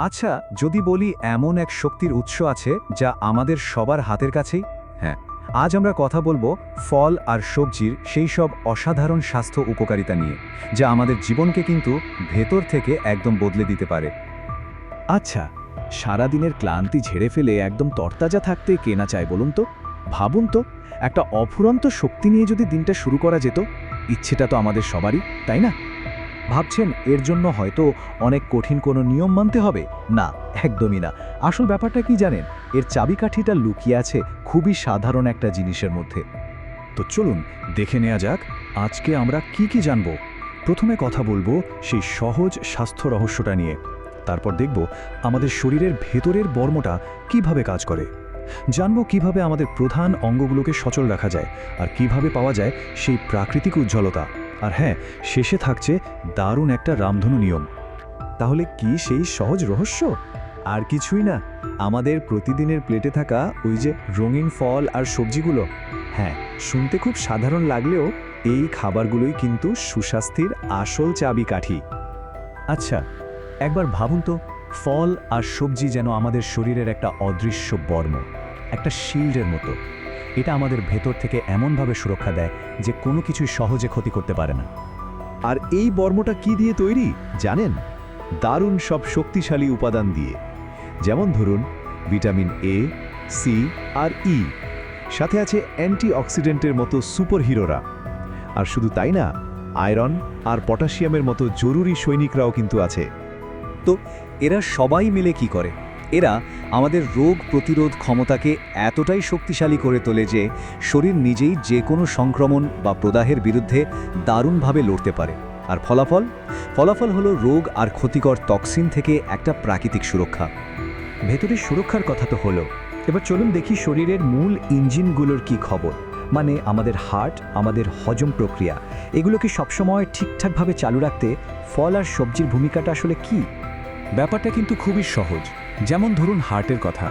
আচ্ছা যদি বলি এমন এক শক্তির উৎস আছে যা আমাদের সবার হাতের কাছেই? হ্যাঁ আজ আমরা কথা বলব ফল আর সবজির সেই সব অসাধারণ স্বাস্থ্য উপকারিতা নিয়ে, যা আমাদের জীবনকে কিন্তু ভেতর থেকে একদম বদলে দিতে পারে। আচ্ছা সারাদিনের ক্লান্তি ঝেড়ে ফেলে একদম তরতাজা থাকতে কে না চায় বলুন তো? ভাবুন তো, একটা অফুরন্ত শক্তি নিয়ে যদি দিনটা শুরু করা যেত, ইচ্ছেটা তো আমাদের সবারই, তাই না? ভাবছেন এর জন্য হয়তো অনেক কঠিন কোনো নিয়ম মানতে হবে? না, একদমই না। আসল ব্যাপারটা কি জানেন? এর চাবিকাঠিটা লুকিয়ে আছে খুবই সাধারণ একটা জিনিসের মধ্যে। তো চলুন, দেখে নেওয়া যাক আজকে আমরা কি কি জানব। প্রথমে কথা বলব সেই সহজ স্বাস্থ্য রহস্যটা নিয়ে। তারপর দেখব আমাদের শরীরের ভেতরের বর্মটা কীভাবে কাজ করে। জানব কীভাবে আমাদের প্রধান অঙ্গগুলোকে সচল রাখা যায় আর কীভাবে পাওয়া যায় সেই প্রাকৃতিক উজ্জ্বলতা। আর হ্যাঁ শেষে থাকছে দারুণ একটা রামধনু নিয়ম। তাহলে কি সেই সহজ রহস্য? আর কিছুই না, আমাদের প্রতিদিনের প্লেটে থাকা ওই যে রঙিন ফল আর সবজিগুলো। হ্যাঁ শুনতে খুব সাধারণ লাগলেও এই খাবারগুলোই কিন্তু সুস্বাস্থ্যের আসল চাবিকাঠি। আচ্ছা একবার ভাবুন তো, ফল আর সবজি যেন আমাদের শরীরের একটা অদৃশ্য বর্ম, একটা শিল্ডের মতো। এটা আমাদের ভেতর থেকে এমনভাবে সুরক্ষা দেয় যে কোনো কিছুই সহজে ক্ষতি করতে পারে না। আর এই বর্মটা কি দিয়ে তৈরি জানেন? দারুণ সব শক্তিশালী উপাদান দিয়ে। যেমন ধরুন, ভিটামিন এ সি আর ই সাথে আছে অ্যান্টিঅক্সিডেন্টের মতো সুপারহিরোরা। আর শুধু তাই না, আয়রন আর পটাশিয়ামের মতো জরুরি সৈনিকরাও কিন্তু আছে। তো এরা সবাই মিলে কি করে? এরা আমাদের রোগ প্রতিরোধ ক্ষমতাকে এতটাই শক্তিশালী করে তোলে যে শরীর নিজেই যে কোনো সংক্রমণ বা প্রদাহের বিরুদ্ধে দারুণভাবে লড়তে পারে। আর ফলাফল? ফলাফল হলো রোগ আর ক্ষতিকর টক্সিন থেকে একটা প্রাকৃতিক সুরক্ষা। ভেতরের সুরক্ষার কথা তো হলো। এবার চলুন দেখি শরীরের মূল ইঞ্জিনগুলোর কি খবর। মানে আমাদের হার্ট, আমাদের হজম প্রক্রিয়া। এগুলোকে সবসময় ঠিকঠাকভাবে চালু রাখতে ফল আর সবজির ভূমিকাটা আসলে কী? ব্যাপারটা কিন্তু খুবই সহজ। যেমন ধরুন হার্টের কথা।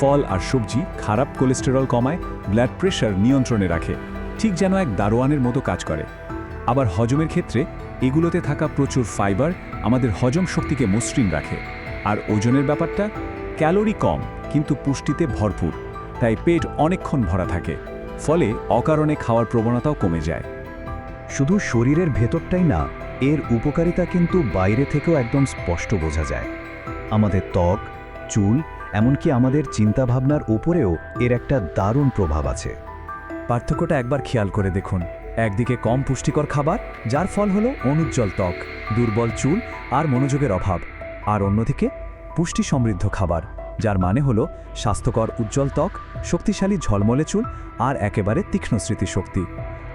ফল আর সবজি খারাপ কোলেস্টেরল কমায়, ব্লাড প্রেশার নিয়ন্ত্রণে রাখে, ঠিক যেন এক দারোয়ানের মতো কাজ করে। আবার হজমের ক্ষেত্রে এগুলোতে থাকা প্রচুর ফাইবার আমাদের হজম শক্তিকে মসৃণ রাখে। আর ওজনের ব্যাপারটা, ক্যালোরি কম, কিন্তু পুষ্টিতে ভরপুর, তাই পেট অনেকক্ষণ ভরা থাকে, ফলে অকারণে খাওয়ার প্রবণতাও কমে যায়। শুধু শরীরের ভেতরটাই না, এর উপকারিতা কিন্তু বাইরে থেকেও একদম স্পষ্ট বোঝা যায়। আমাদের ত্বক চুল, এমনকি আমাদের চিন্তাভাবনার উপরেও এর একটা দারুণ প্রভাব আছে। পার্থক্যটা একবার খেয়াল করে দেখুন। একদিকে কম পুষ্টিকর খাবার, যার ফল হলো অনুজ্জ্বল ত্বক, দুর্বল চুল আর মনোযোগের অভাব। আর অন্যদিকে পুষ্টি সমৃদ্ধ খাবার, যার মানে হলো স্বাস্থ্যকর উজ্জ্বল ত্বক, শক্তিশালী ঝলমলে চুল আর একেবারে তীক্ষ্ণ স্মৃতিশক্তি।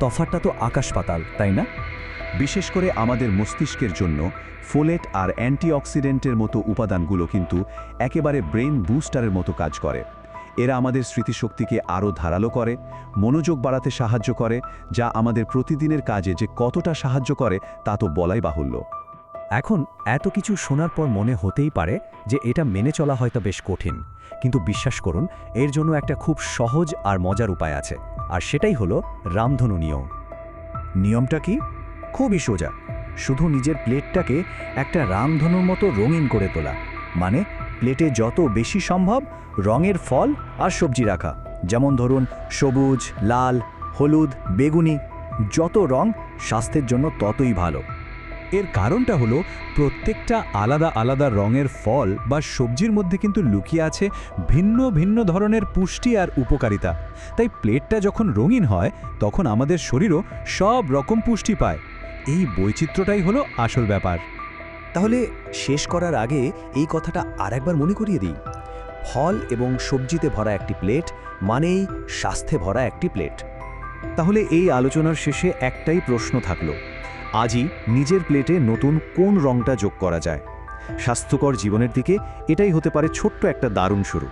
তফাতটা তো আকাশ পাতাল, তাই না? বিশেষ করে আমাদের মস্তিষ্কের জন্য ফোলেট আর অ্যান্টিঅক্সিডেন্টের মতো উপাদানগুলো কিন্তু একেবারে ব্রেন বুস্টারের মতো কাজ করে। এরা আমাদের স্মৃতিশক্তিকে আরও ধারালো করে, মনোযোগ বাড়াতে সাহায্য করে, যা আমাদের প্রতিদিনের কাজে যে কতটা সাহায্য করে তা তো বলাই বাহুল্য। এখন এত কিছু শোনার পর মনে হতেই পারে যে এটা মেনে চলা হয়তো বেশ কঠিন, কিন্তু বিশ্বাস করুন, এর জন্য একটা খুব সহজ আর মজার উপায় আছে। আর সেটাই হলো রামধনু নিয়ম। নিয়মটা কি? খুবই সোজা। শুধু নিজের প্লেটটাকে একটা রামধনুর মতো রঙিন করে তোলা। মানে প্লেটে যত বেশি সম্ভব রঙের ফল আর সবজি রাখা। যেমন ধরুন, সবুজ, লাল, হলুদ, বেগুনি, যত রং স্বাস্থ্যের জন্য ততই ভালো। এর কারণটা হলো প্রত্যেকটা আলাদা আলাদা রঙের ফল বা সবজির মধ্যে কিন্তু লুকিয়ে আছে ভিন্ন ভিন্ন ধরনের পুষ্টি আর উপকারিতা। তাই প্লেটটা যখন রঙিন হয়, তখন আমাদের শরীরও সব রকম পুষ্টি পায়। এই বৈচিত্র্যটাই হলো আসল ব্যাপার। তাহলে শেষ করার আগে এই কথাটা আরেকবার মনে করিয়ে দিই। ফল এবং সবজিতে ভরা একটি প্লেট মানেই স্বাস্থ্যে ভরা একটি প্লেট। তাহলে এই আলোচনার শেষে একটাই প্রশ্ন থাকল। আজই নিজের প্লেটে নতুন কোন রংটা যোগ করা যায়। স্বাস্থ্যকর জীবনের দিকে এটাই হতে পারে ছোট্ট একটা দারুণ শুরু।